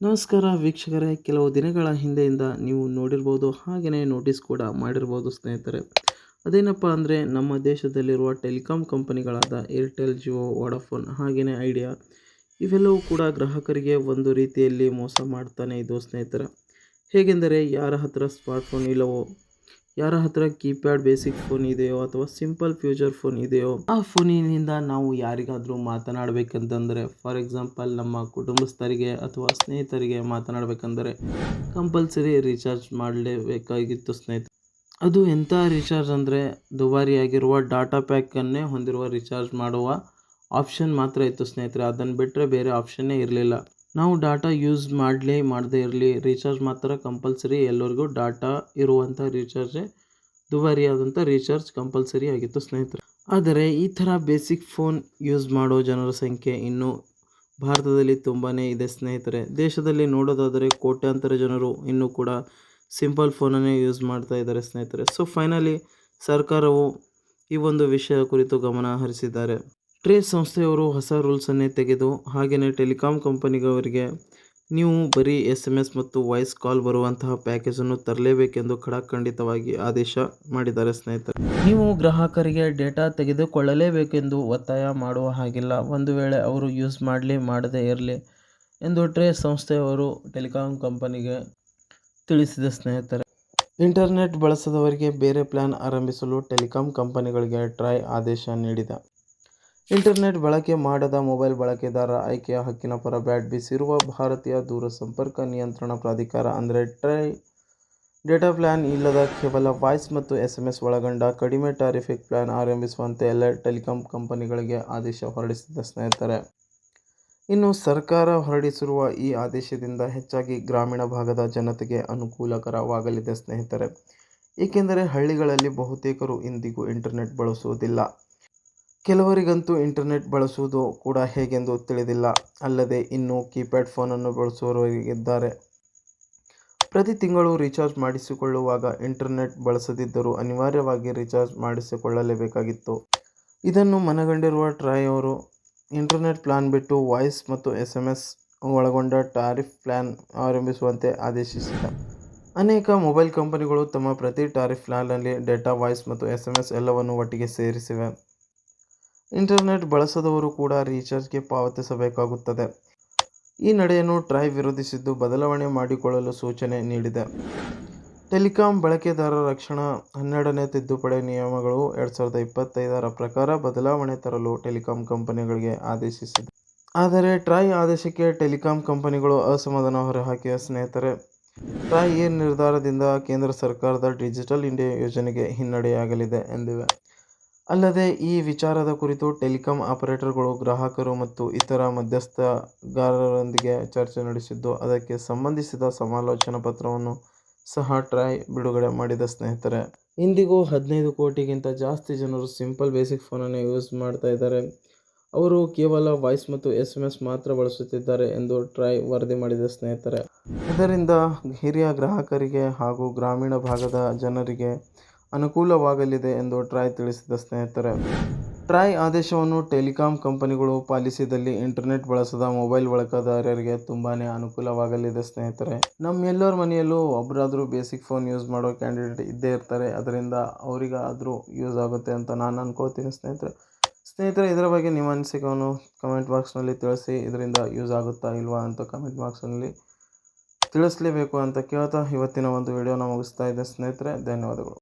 ನಮಸ್ಕಾರ ವೀಕ್ಷಕರೇ, ಕೆಲವು ದಿನಗಳ ಹಿಂದೆಯಿಂದ ನೀವು ನೋಡಿರ್ಬೋದು ಹಾಗೆಯೇ ನೋಟಿಸ್ ಕೂಡ ಮಾಡಿರ್ಬೋದು ಸ್ನೇಹಿತರೆ. ಅದೇನಪ್ಪ ಅಂದರೆ, ನಮ್ಮ ದೇಶದಲ್ಲಿರುವ ಟೆಲಿಕಾಂ ಕಂಪನಿಗಳಾದ ಏರ್ಟೆಲ್ ಜಿಯೋ ವೋಡಾಫೋನ್ ಹಾಗೆಯೇ ಐಡಿಯಾ ಇವೆಲ್ಲವೂ ಕೂಡ ಗ್ರಾಹಕರಿಗೆ ಒಂದು ರೀತಿಯಲ್ಲಿ ಮೋಸ ಮಾಡ್ತಾನೆ ಇದು ಸ್ನೇಹಿತರೆ. ಹೇಗೆಂದರೆ, ಯಾರ ಹತ್ರ ಸ್ಮಾರ್ಟ್ಫೋನ್ ಇಲ್ಲವೋ ಯಾರ ಹತ್ರ ಕೀಪ್ಯಾಡ್ ಬೇಸಿಕ್ ಫೋನ್ ಇದೆಯೋ ಅಥವಾ ಸಿಂಪಲ್ ಫ್ಯೂಚರ್ ಫೋನ್ ಇದೆಯೋ, ಆ ಫೋನಿನಿಂದ ನಾವು ಯಾರಿಗಾದರೂ ಮಾತನಾಡಬೇಕಂತಂದರೆ, ಫಾರ್ ಎಕ್ಸಾಂಪಲ್ ನಮ್ಮ ಕುಟುಂಬಸ್ಥರಿಗೆ ಅಥವಾ ಸ್ನೇಹಿತರಿಗೆ ಮಾತನಾಡಬೇಕಂದರೆ, ಕಂಪಲ್ಸರಿ ರೀಚಾರ್ಜ್ ಮಾಡಲೇಬೇಕಾಗಿತ್ತು ಸ್ನೇಹಿತರೆ ಅದು ಎಂಥ ರೀಚಾರ್ಜ್ ಅಂದರೆ, ದುಬಾರಿಯಾಗಿರುವ ಡಾಟಾ ಪ್ಯಾಕನ್ನೇ ಹೊಂದಿರುವ ರೀಚಾರ್ಜ್ ಮಾಡುವ ಆಪ್ಷನ್ ಮಾತ್ರ ಇತ್ತು ಸ್ನೇಹಿತರೆ. ಅದನ್ನು ಬಿಟ್ಟರೆ ಬೇರೆ ಆಪ್ಷನ್ನೇ ಇರಲಿಲ್ಲ. ನಾವು ಡಾಟಾ ಯೂಸ್ ಮಾಡಲಿ ಮಾಡದೇ ಇರಲಿ, ರೀಚಾರ್ಜ್ ಮಾತ್ರ ಕಂಪಲ್ಸರಿ ಎಲ್ಲರಿಗೂ ಡಾಟಾ ಇರುವಂಥ ರೀಚಾರ್ಜೇ ದುಬಾರಿಯಾದಂಥ ರೀಚಾರ್ಜ್ ಕಂಪಲ್ಸರಿ ಆಗಿತ್ತು ಸ್ನೇಹಿತರೆ. ಆದರೆ ಈ ಥರ ಬೇಸಿಕ್ ಫೋನ್ ಯೂಸ್ ಮಾಡೋ ಜನರ ಸಂಖ್ಯೆ ಇನ್ನೂ ಭಾರತದಲ್ಲಿ ತುಂಬಾ ಇದೆ ಸ್ನೇಹಿತರೆ. ದೇಶದಲ್ಲಿ ನೋಡೋದಾದರೆ ಕೋಟ್ಯಾಂತರ ಜನರು ಇನ್ನೂ ಕೂಡ ಸಿಂಪಲ್ ಫೋನನ್ನೇ ಯೂಸ್ ಮಾಡ್ತಾ ಇದ್ದಾರೆ ಸ್ನೇಹಿತರೆ. ಸೊ, ಫೈನಲಿ ಸರ್ಕಾರವು ಈ ಒಂದು ವಿಷಯ ಕುರಿತು ಗಮನ ಹರಿಸಿದ್ದಾರೆ. ಟ್ರೇಸ್ ಸಂಸ್ಥೆಯವರು ಹೊಸ ರೂಲ್ಸನ್ನೇ ತೆಗೆದು ಹಾಗೆಯೇ ಟೆಲಿಕಾಂ ಕಂಪನಿಗವರಿಗೆ ನೀವು ಬರೀ ಎಸ್ ಎಂ ಎಸ್ ಮತ್ತು ವಾಯ್ಸ್ ಕಾಲ್ ಬರುವಂತಹ ಪ್ಯಾಕೇಜನ್ನು ತರಲೇಬೇಕೆಂದು ಖಡಾಖಂಡಿತವಾಗಿ ಆದೇಶ ಮಾಡಿದ್ದಾರೆ ಸ್ನೇಹಿತರೆ. ನೀವು ಗ್ರಾಹಕರಿಗೆ ಡೇಟಾ ತೆಗೆದುಕೊಳ್ಳಲೇಬೇಕೆಂದು ಒತ್ತಾಯ ಮಾಡುವ ಹಾಗಿಲ್ಲ. ಒಂದು ವೇಳೆ ಅವರು ಯೂಸ್ ಮಾಡಲಿ, ಮಾಡದೇ ಇರಲಿ ಎಂದು ಟ್ರೇಸ್ ಸಂಸ್ಥೆಯವರು ಟೆಲಿಕಾಂ ಕಂಪನಿಗೆ ತಿಳಿಸಿದ ಸ್ನೇಹಿತರೆ. ಇಂಟರ್ನೆಟ್ ಬಳಸದವರಿಗೆ ಬೇರೆ ಪ್ಲ್ಯಾನ್ ಆರಂಭಿಸಲು ಟೆಲಿಕಾಂ ಕಂಪನಿಗಳಿಗೆ ಟ್ರೈ ಆದೇಶ ನೀಡಿದೆ. ಇಂಟರ್ನೆಟ್ ಬಳಕೆ ಮಾಡದ ಮೊಬೈಲ್ ಬಳಕೆದಾರ ಆಯ್ಕೆಯ ಹಕ್ಕಿನ ಪರ ಬ್ಯಾಟ್ ಬೀಸಿರುವ ಭಾರತೀಯ ದೂರಸಂಪರ್ಕ ನಿಯಂತ್ರಣ ಪ್ರಾಧಿಕಾರ, ಅಂದರೆ ಟ್ರೈ ಡೇಟಾ ಪ್ಲಾನ್ ಇಲ್ಲದ ಕೇವಲ ವಾಯ್ಸ್ ಮತ್ತು ಎಸ್ ಎಂ ಎಸ್ ಒಳಗೊಂಡ ಕಡಿಮೆ ಟಾರಿಫಿಕ್ ಪ್ಲಾನ್ ಆರಂಭಿಸುವಂತೆ ಎಲ್ಲ ಟೆಲಿಕಾಂ ಕಂಪನಿಗಳಿಗೆ ಆದೇಶ ಹೊರಡಿಸಿದೆ ಸ್ನೇಹಿತರೆ. ಇನ್ನು ಸರ್ಕಾರ ಹೊರಡಿಸಿರುವ ಈ ಆದೇಶದಿಂದ ಹೆಚ್ಚಾಗಿ ಗ್ರಾಮೀಣ ಭಾಗದ ಜನತೆಗೆ ಅನುಕೂಲಕರವಾಗಲಿದೆ ಸ್ನೇಹಿತರೆ. ಏಕೆಂದರೆ ಹಳ್ಳಿಗಳಲ್ಲಿ ಬಹುತೇಕರು ಇಂದಿಗೂ ಇಂಟರ್ನೆಟ್ ಬಳಸುವುದಿಲ್ಲ. ಕೆಲವರಿಗಂತೂ ಇಂಟರ್ನೆಟ್ ಬಳಸುವುದು ಕೂಡ ಹೇಗೆಂದು ತಿಳಿದಿಲ್ಲ. ಅಲ್ಲದೆ ಇನ್ನೂ ಕೀಪ್ಯಾಡ್ ಫೋನನ್ನು ಬಳಸುವವರಿಗಿದ್ದಾರೆ ಪ್ರತಿ ತಿಂಗಳು ರೀಚಾರ್ಜ್ ಮಾಡಿಸಿಕೊಳ್ಳುವಾಗ ಇಂಟರ್ನೆಟ್ ಬಳಸದಿದ್ದರೂ ಅನಿವಾರ್ಯವಾಗಿ ರೀಚಾರ್ಜ್ ಮಾಡಿಸಿಕೊಳ್ಳಲೇಬೇಕಾಗಿತ್ತು. ಇದನ್ನು ಮನಗಂಡಿರುವ ಟ್ರಾಯ್ ಅವರು, ಇಂಟರ್ನೆಟ್ ಪ್ಲಾನ್ ಬಿಟ್ಟು ವಾಯ್ಸ್ ಮತ್ತು ಎಸ್ ಎಂ ಎಸ್ ಒಳಗೊಂಡ ಟಾರಿಫ್ ಪ್ಲಾನ್ ಆರಂಭಿಸುವಂತೆ ಆದೇಶಿಸಿದೆ. ಅನೇಕ ಮೊಬೈಲ್ ಕಂಪನಿಗಳು ತಮ್ಮ ಪ್ರತಿ ಟಾರಿಫ್ ಪ್ಲಾನ್ನಲ್ಲಿ ಡೇಟಾ, ವಾಯ್ಸ್ ಮತ್ತು ಎಸ್ ಎಲ್ಲವನ್ನು ಒಟ್ಟಿಗೆ ಸೇರಿಸಿವೆ. ಇಂಟರ್ನೆಟ್ ಬಳಸದವರು ಕೂಡ ರೀಚಾರ್ಜ್ಗೆ ಪಾವತಿಸಬೇಕಾಗುತ್ತದೆ. ಈ ನಡೆಯನ್ನು ಟ್ರೈ ವಿರೋಧಿಸಿದ್ದು ಬದಲಾವಣೆ ಮಾಡಿಕೊಳ್ಳಲು ಸೂಚನೆ ನೀಡಿದೆ. ಟೆಲಿಕಾಂ ಬಳಕೆದಾರರ ರಕ್ಷಣಾ ಹನ್ನೆರಡನೇ ತಿದ್ದುಪಡಿ ನಿಯಮಗಳು ಎರಡು ಸಾವಿರದ ಇಪ್ಪತ್ತೈದರ ಪ್ರಕಾರ ಬದಲಾವಣೆ ತರಲು ಟೆಲಿಕಾಂ ಕಂಪನಿಗಳಿಗೆ ಆದೇಶಿಸಿದೆ. ಆದರೆ ಟ್ರಾಯ್ ಆದೇಶಕ್ಕೆ ಟೆಲಿಕಾಂ ಕಂಪನಿಗಳು ಅಸಮಾಧಾನ ಹೊರಹಾಕಿವೆ ಸ್ನೇಹಿತರೆ ಟ್ರಾಯ್ ಈ ನಿರ್ಧಾರದಿಂದ ಕೇಂದ್ರ ಸರ್ಕಾರದ ಡಿಜಿಟಲ್ ಇಂಡಿಯಾ ಯೋಜನೆಗೆ ಹಿನ್ನಡೆಯಾಗಲಿದೆ ಎಂದಿವೆ. ಅಲ್ಲದೆ, ಈ ವಿಚಾರದ ಕುರಿತು ಟೆಲಿಕಾಂ ಆಪರೇಟರ್ಗಳು, ಗ್ರಾಹಕರು ಮತ್ತು ಇತರ ಮಧ್ಯಸ್ಥಗಾರರೊಂದಿಗೆ ಚರ್ಚೆ ನಡೆಸಿದ್ದು, ಅದಕ್ಕೆ ಸಂಬಂಧಿಸಿದ ಸಮಾಲೋಚನಾ ಪತ್ರವನ್ನು ಸಹ ಟ್ರಾಯ್ ಬಿಡುಗಡೆ ಮಾಡಿದ ಸ್ನೇಹಿತರೆ. ಇಂದಿಗೂ ಹದಿನೈದು ಕೋಟಿಗಿಂತ ಜಾಸ್ತಿ ಜನರು ಸಿಂಪಲ್ ಬೇಸಿಕ್ ಫೋನನ್ನು ಯೂಸ್ ಮಾಡ್ತಾ ಇದ್ದಾರೆ. ಅವರು ಕೇವಲ ವಾಯ್ಸ್ ಮತ್ತು ಎಸ್ ಎಂ ಎಸ್ ಮಾತ್ರ ಬಳಸುತ್ತಿದ್ದಾರೆ ಎಂದು ಟ್ರಾಯ್ ವರದಿ ಮಾಡಿದ ಸ್ನೇಹಿತರೆ. ಇದರಿಂದ ಹಿರಿಯ ಗ್ರಾಹಕರಿಗೆ ಹಾಗೂ ಗ್ರಾಮೀಣ ಭಾಗದ ಜನರಿಗೆ ಅನುಕೂಲವಾಗಲಿದೆ ಎಂದು ಟ್ರಾಯ್ ತಿಳಿಸಿದ ಸ್ನೇಹಿತರೆ. ಟ್ರಾಯ್ ಆದೇಶವನ್ನು ಟೆಲಿಕಾಂ ಕಂಪನಿಗಳು ಪಾಲಿಸಿದಲ್ಲಿ ಇಂಟರ್ನೆಟ್ ಬಳಸದ ಮೊಬೈಲ್ ಬಳಕೆದಾರರಿಗೆ ತುಂಬಾ ಅನುಕೂಲವಾಗಲಿದೆ ಸ್ನೇಹಿತರೆ. ನಮ್ಮೆಲ್ಲರ ಮನೆಯಲ್ಲೂ ಒಬ್ಬರಾದರೂ ಬೇಸಿಕ್ ಫೋನ್ ಯೂಸ್ ಮಾಡೋ ಕ್ಯಾಂಡಿಡೇಟ್ ಇದ್ದೇ ಇರ್ತಾರೆ. ಅದರಿಂದ ಅವರಿಗಾದರೂ ಯೂಸ್ ಆಗುತ್ತೆ ಅಂತ ನಾನು ಅನ್ಕೋತೀನಿ ಸ್ನೇಹಿತರೆ. ಸ್ನೇಹಿತರೆ, ಇದರ ಬಗ್ಗೆ ನಿಮ್ಮ ಅನಿಸಿಕೆಯನ್ನು ಕಮೆಂಟ್ ಬಾಕ್ಸ್ನಲ್ಲಿ ತಿಳಿಸಿ, ಇದರಿಂದ ಯೂಸ್ ಆಗುತ್ತಾ ಇಲ್ವಾ ಅಂತ ಕಮೆಂಟ್ ಬಾಕ್ಸ್ನಲ್ಲಿ ತಿಳಿಸ್ಲೇಬೇಕು ಅಂತ ಕೇಳ್ತಾ ಇವತ್ತಿನ ಒಂದು ವಿಡಿಯೋನ ಮುಗಿಸ್ತಾ ಇದ್ದೆ ಸ್ನೇಹಿತರೆ. ಧನ್ಯವಾದಗಳು.